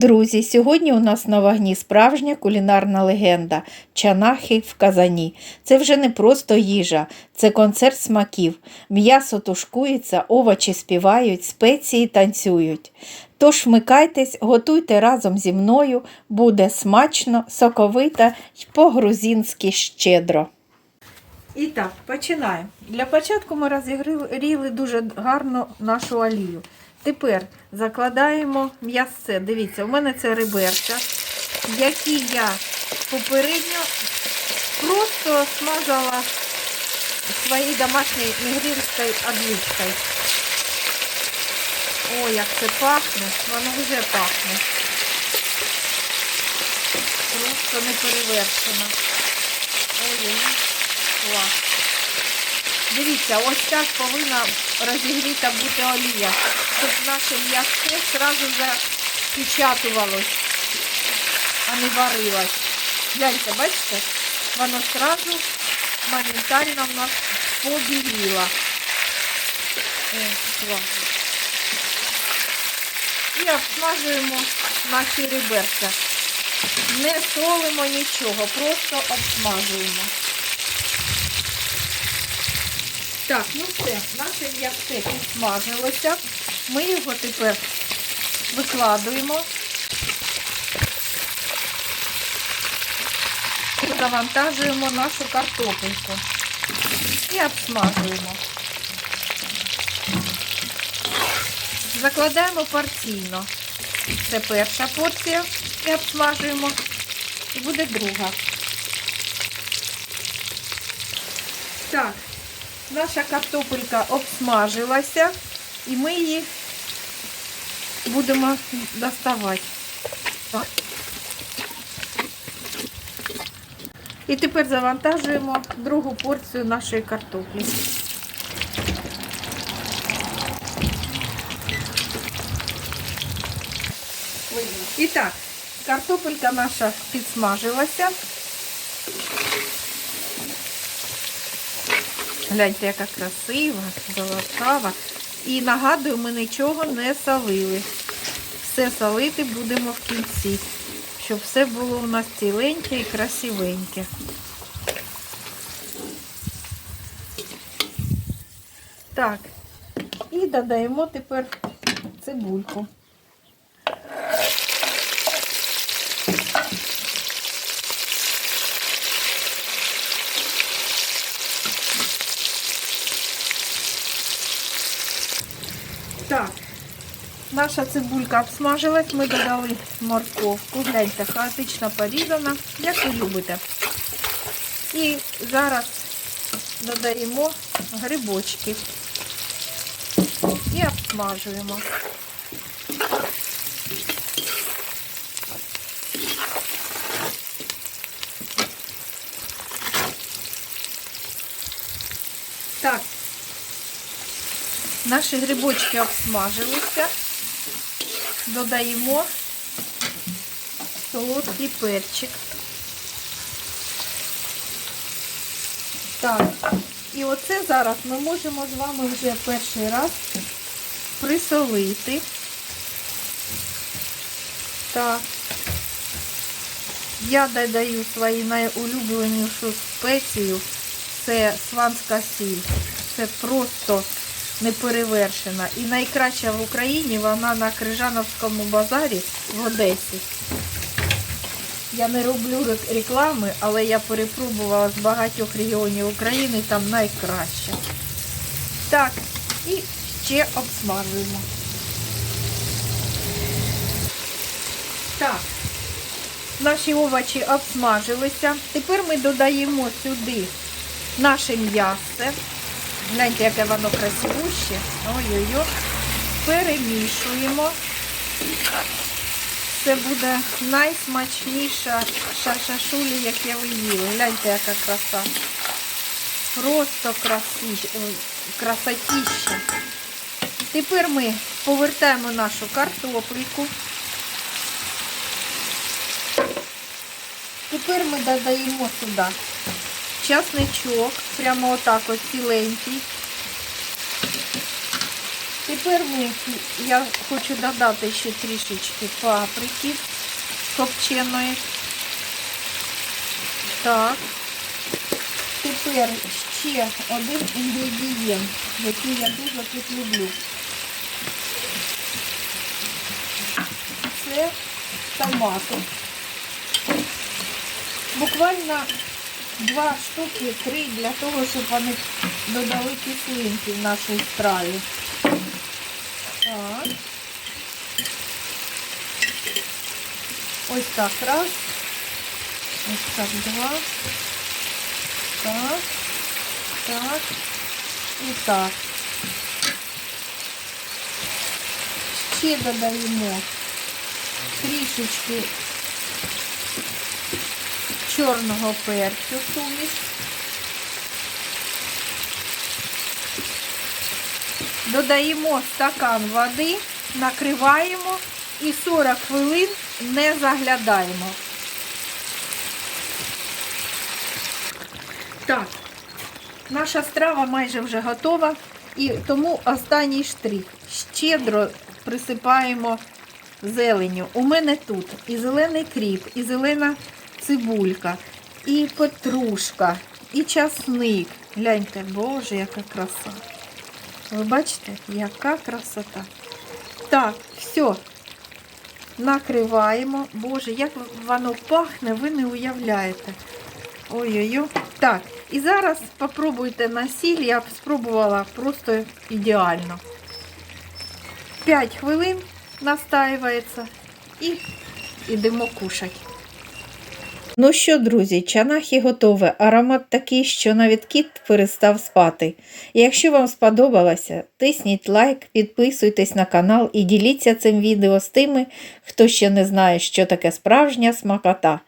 Друзі, сьогодні у нас на вогні справжня кулінарна легенда чанахи в казані. Це вже не просто їжа, це концерт смаків. М'ясо тушкується, овочі співають, спеції танцюють. Тож вмикайтесь, готуйте разом зі мною, буде смачно, соковито й по-грузинськи щедро. І так, починаємо. Для початку ми розігріли дуже гарно нашу олію. Тепер закладаємо м'ясце. Дивіться, у мене це реберця, які я попередньо просто смазала своєю домашньою негрільською одличкою. О, як це пахне, воно вже пахне. Просто не перевершено. Ой, клас. Дивіться, ось так повинна розігріта бути олія, щоб наше м'ясо одразу запечатувалось, а не варилось. Гляньте, бачите, воно одразу моментально в нас побіліло. І обсмажуємо наші реберця. Не солимо нічого, просто обсмажуємо. Так, ну все, наше м'ясце підсмажилося. Ми його тепер викладуємо. Завантажуємо нашу картопельку і обсмажуємо. Закладаємо порційно. Це перша порція і обсмажуємо. І буде друга. Так. Наша картопелька обсмажилася і ми її будемо доставати. І тепер завантажуємо другу порцію нашої картоплі. І так, картопелька наша підсмажилася. Гляньте, яка красива, золотава. І нагадую, ми нічого не солили. Все солити будемо в кінці, щоб все було у нас ціленьке і красивеньке. Так, і додаємо тепер цибульку. Так, наша цибулька обсмажилась, ми додали морковку. Гляньте, хаотично порізана, як ви любите. І зараз додаємо грибочки і обсмажуємо. Так, Наші грибочки обсмажилися, додаємо солодкий перчик. Так, і оце зараз ми можемо з вами вже перший раз присолити. Так, я додаю свою найулюбленішу спецію, це сванська сіль. Це просто неперевершена. І найкраща в Україні вона на Крижановському базарі в Одесі. Я не роблю реклами, але я перепробувала з багатьох регіонів України, там найкраще. Так, і ще обсмажуємо. Так, наші овочі обсмажилися. Тепер ми додаємо сюди наше м'ясо. Гляньте, яке воно красивуще. Ой-ой-ой. Перемішуємо. Це буде найсмачніша шаршашулі, яке ви їли. Гляньте, яка краса. Просто красище, красотіще. Тепер ми повертаємо нашу картопельку. Тепер ми додаємо сюди часничок, прямо отак ось ціленький. Тепер ми, я хочу додати ще трішечки паприки копченої. Так. Тепер ще один інгредієнт, який я дуже тут люблю. Це томати. Буквально два штуки, три для того, щоб вони додали кислинки в нашій страві. Так. Ось так раз. Ось так два. Так. Так. І так. Ще додаємо трішечки чорного перцю суміш. Додаємо стакан води, накриваємо і 40 хвилин не заглядаємо. Так, наша страва майже вже готова, і тому останній штрих. Щедро присипаємо зеленню. У мене тут і зелений кріп, і зелена цибулька, і петрушка, і часник. Гляньте, боже, яка краса. Ви бачите, яка красота. Так, все. Накриваємо. Боже, як воно пахне, ви не уявляєте. Ой-ой-ой. Так, і зараз попробуйте на сіль. Я спробувала просто ідеально. 5 хвилин настаюється і йдемо кушати. Ну що, друзі, чанахи готове. Аромат такий, що навіть кіт перестав спати. Якщо вам сподобалося, тисніть лайк, підписуйтесь на канал і діліться цим відео з тими, хто ще не знає, що таке справжня смакота.